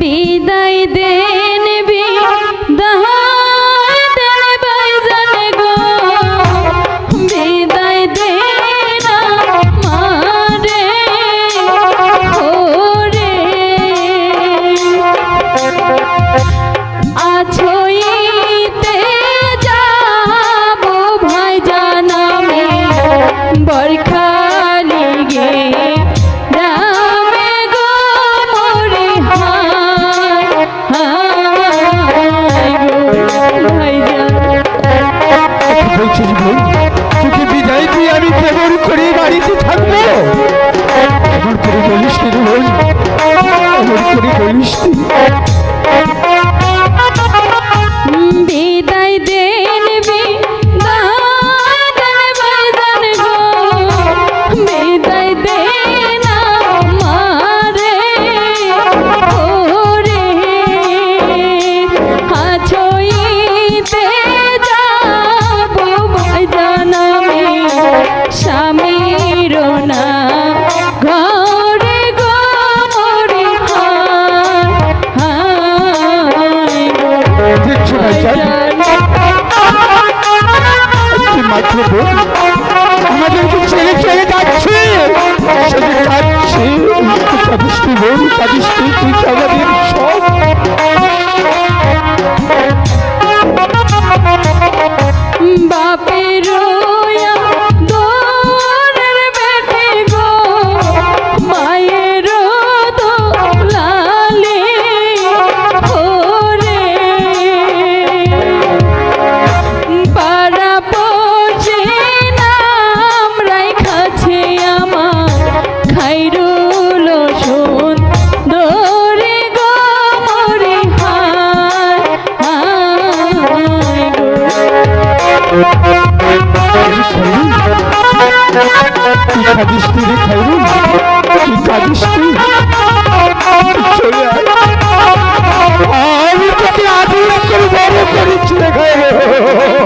বিদায় দে এখন করে বলিস রে বল এখন করে বলিস তুই I can't Hyde it. তুই খাদিস তুই রে খাইরুন তুই খাদিস তুই চলে আমি তোকে আদর করে বড় করেছি রে খাইরুন